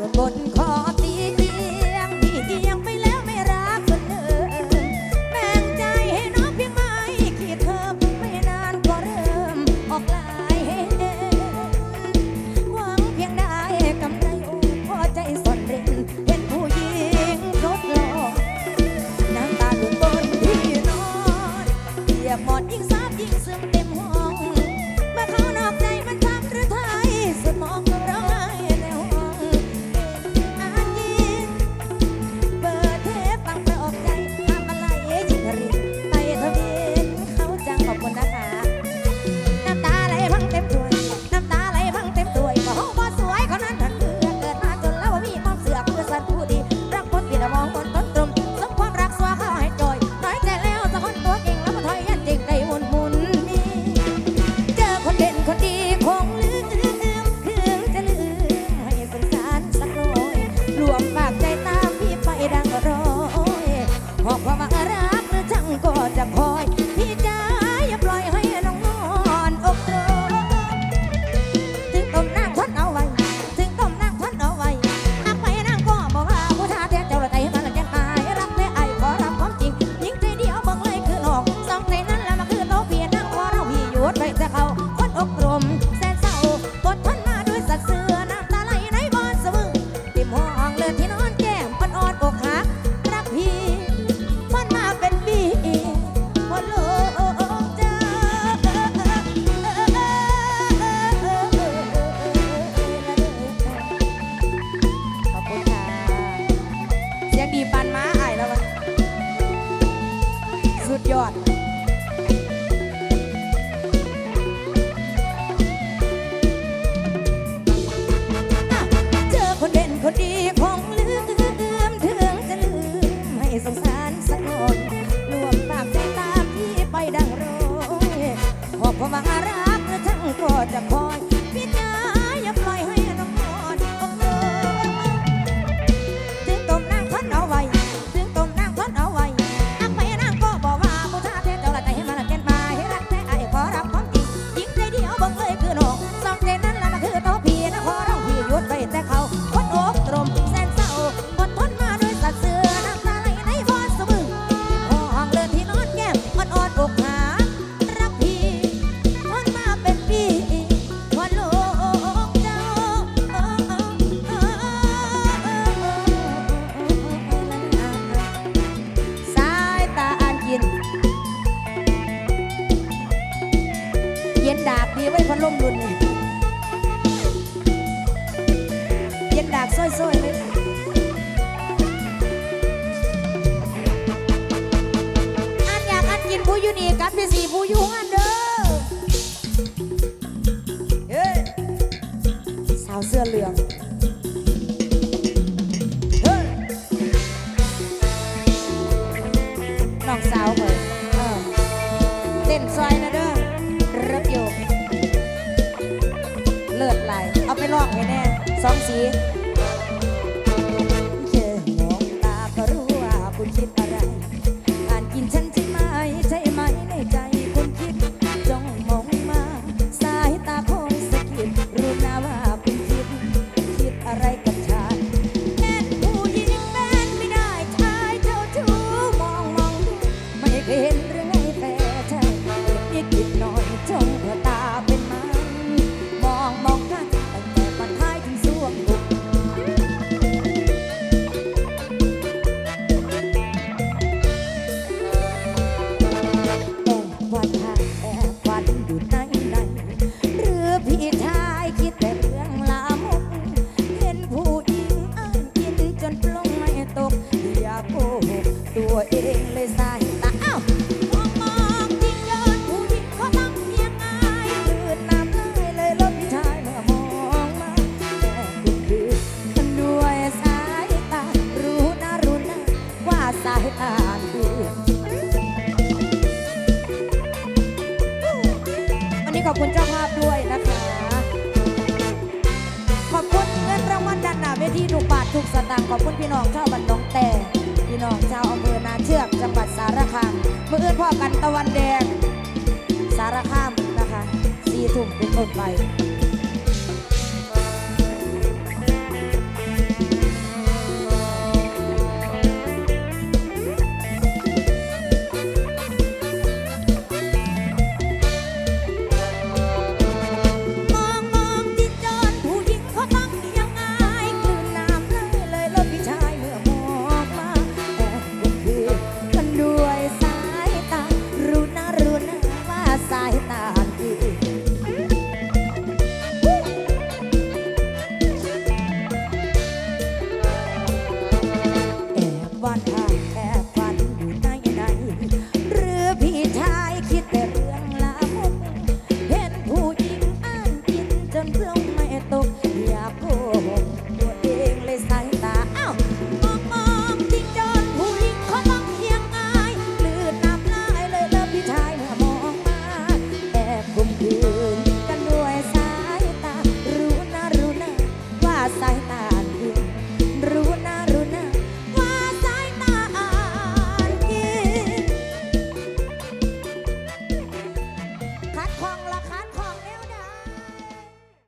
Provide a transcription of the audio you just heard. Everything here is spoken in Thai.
หล่คอตีเตียงพี่เอียงไปแล้วไม่รักคนเดิมแบ่งใจให้น้องพียงไม่กี่เทอไม่นานก็เริ่มออกลายให้หวังเพียงได้กำไรโอ้ใจสนรินเห็นผู้หญิงรถล่อน้ำตาหล่นบนที่นอนเหยียบหมดยิ่งซาบยิ่งซึมเต็มห้องเมื่อเขานอก คืดยอด ย็นดาบดีไว้พัดลมรุ่เนี่ยเย็นดากซ้อยๆเลยอันอยากอันกินผู้ยุนีกับพี่สี่ผู้ยุหันเด้อเฮ้ยสาวเสื้อเหลืองเฮ้น้องสาวเหมื 双击 สายตาอ้ามองมองทิ้งเดินผู้หญิงเขาทำยังไงคืนน้ำลายเลยลมชายเมื่อมองมาแอบดูคดวยสายตารู้นะรู้นะว่าสายตาคืวันนี้ขอบคุณเจ้าภาพด้วยนะคะ ขอบคุณเงินรางวัลด้านหน้าเวทีถูกาทถูกสตางค์ขอบคุณพี่น้องชาวบ้านน้องแต่ พี่น้องชาวอำเภอนาเชือกจังหวัดสารคามเมื่อเอื้อพ่อกันตะวันแดง สารคามนะคะสี่ถุงเป็นต้นไปายตา